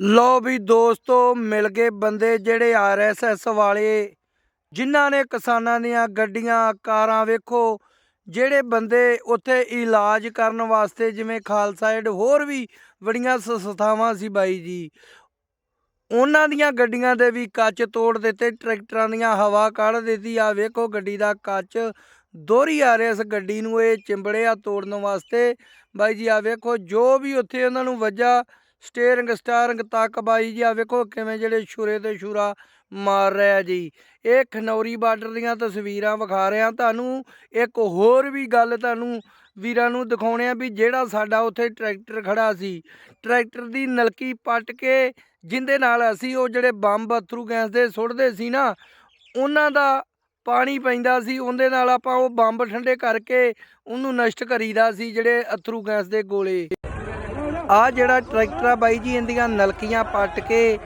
ਲੋ ਵੀ ਦੋਸਤੋ, ਮਿਲ ਗਏ ਬੰਦੇ ਜਿਹੜੇ ਆਰਐਸਐਸ ਵਾਲੇ। ਜਿਨ੍ਹਾਂ ਨੇ ਕਿਸਾਨਾਂ ਦੀਆਂ ਗੱਡੀਆਂ, ਕਾਰਾਂ ਵੇਖੋ, ਜਿਹੜੇ ਬੰਦੇ ਉੱਥੇ ਇਲਾਜ ਕਰਨ ਵਾਸਤੇ ਜਿਵੇਂ ਖਾਲਸਾ ਏਡ, ਹੋਰ ਵੀ ਬੜੀਆਂ ਸੰਸਥਾਵਾਂ ਸੀ ਬਾਈ ਜੀ। ਉਹਨਾਂ ਦੀਆਂ ਗੱਡੀਆਂ ਦੇ ਵੀ ਕੱਚ ਤੋੜ ਦਿੱਤੇ, ਟਰੈਕਟਰਾਂ ਦੀਆਂ ਹਵਾ ਕੱਢ ਦਿੱਤੀ। ਆ ਵੇਖੋ ਗੱਡੀ ਦਾ ਕੱਚ, ਦੋਹਰੀ ਆ ਰਿਹਾ ਇਸ ਗੱਡੀ ਨੂੰ ਇਹ ਚਿੰਬੜਿਆ ਤੋੜਨ ਵਾਸਤੇ। ਬਾਈ ਜੀ ਆ ਵੇਖੋ, ਜੋ ਵੀ ਉੱਥੇ ਉਹਨਾਂ ਨੂੰ ਵੱਜਾ ਸਟੀਅਰਿੰਗ, ਸਟਾਰਿੰਗ ਤੱਕ ਬਾਈ ਜੀ ਆ ਵੇਖੋ ਕਿਵੇਂ ਜਿਹੜੇ ਛੁਰੇ ਤੇ ਛੁਰਾ ਮਾਰ ਰਿਹਾ ਜੀ। ਇਹ ਖਨੌਰੀ ਬਾਰਡਰ ਦੀਆਂ ਤਸਵੀਰਾਂ ਵਿਖਾ ਰਿਹਾ। ਤੁਹਾਨੂੰ ਇੱਕ ਹੋਰ ਵੀ ਗੱਲ ਤੁਹਾਨੂੰ ਵੀਰਾਂ ਨੂੰ ਦਿਖਾਉਣੇ ਆ ਵੀ ਜਿਹੜਾ ਸਾਡਾ ਉੱਥੇ ਟਰੈਕਟਰ ਖੜਾ ਸੀ। ਟਰੈਕਟਰ ਦੀ ਨਲਕੀ ਪੱਟ ਕੇ ਜਿੰਦੇ ਨਾਲ ਅਸੀਂ ਉਹ ਜਿਹੜੇ ਬੰਬ ਅਥਰੂ ਗੈਸ ਦੇ ਸੁੱਟਦੇ ਸੀ ਨਾ, ਉਹਨਾਂ ਦਾ ਪਾਣੀ ਪੈਂਦਾ ਸੀ। ਉਹਦੇ ਨਾਲ ਆਪਾਂ ਉਹ ਬੰਬ ਠੰਡੇ ਕਰਕੇ ਉਹਨੂੰ ਨਸ਼ਟ ਕਰੀਦਾ ਸੀ ਜਿਹੜੇ ਅਥਰੂ ਗੈਸ ਦੇ ਗੋਲੇ। ਆ ਜਿਹੜਾ ਟਰੈਕਟਰ ਆ ਬਾਈ ਜੀ, ਇਹਦੀਆਂ ਨਲਕੀਆਂ ਪੱਟ ਕੇ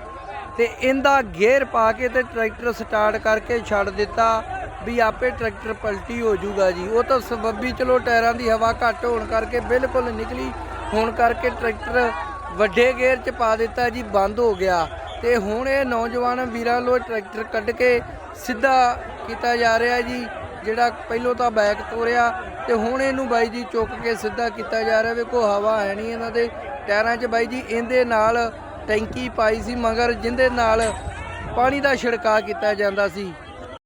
ਤੇ ਇਹਦਾ ਗੇਅਰ ਪਾ ਕੇ ਤੇ ਟਰੈਕਟਰ ਸਟਾਰਟ ਕਰਕੇ ਛੱਡ ਦਿੱਤਾ ਵੀ ਆਪੇ ਟਰੈਕਟਰ ਪਲਟੀ ਹੋ ਜਾਊਗਾ ਜੀ। ਉਹ ਤਾਂ ਸਬੱਬੀ ਚਲੋ ਟਾਇਰਾਂ ਦੀ ਹਵਾ ਘੱਟ ਹੋਣ ਕਰਕੇ ਬਿਲਕੁਲ ਨਿਕਲੀ। ਹੋਣ ਕਰਕੇ ਟਰੈਕਟਰ ਵੱਡੇ ਗੇਅਰ 'ਚ ਪਾ ਦਿੱਤਾ ਜੀ, ਬੰਦ ਹੋ ਗਿਆ। ਤੇ ਹੁਣ ਇਹ ਨੌਜਵਾਨ ਵੀਰਾਂ ਲੋ ਟਰੈਕਟਰ ਕੱਢ ਕੇ ਸਿੱਧਾ ਕੀਤਾ ਜਾ ਰਿਹਾ ਜੀ, ਜਿਹੜਾ ਪਹਿਲੋਂ ਤਾਂ ਬੈਕ ਤੋਰਿਆ ਤੇ ਹੁਣ ਇਹਨੂੰ ਬਾਈ ਜੀ ਚੁੱਕ ਕੇ ਸਿੱਧਾ ਕੀਤਾ ਜਾ ਰਿਹਾ, ਵੇਖੋ ਹਵਾ ਹੈ ਨਹੀਂ ਇਹਨਾਂ ਦੇ, ਟਾਇਰਾਂ 'ਚ ਬਾਈ ਜੀ ਇਹਦੇ ਨਾਲ ਟੈਂਕੀ ਪਾਈ ਸੀ, ਮਗਰ ਜਿੰਦੇ ਨਾਲ ਪਾਣੀ ਦਾ ਛਿੜਕਾਅ ਕੀਤਾ ਜਾਂਦਾ ਸੀ।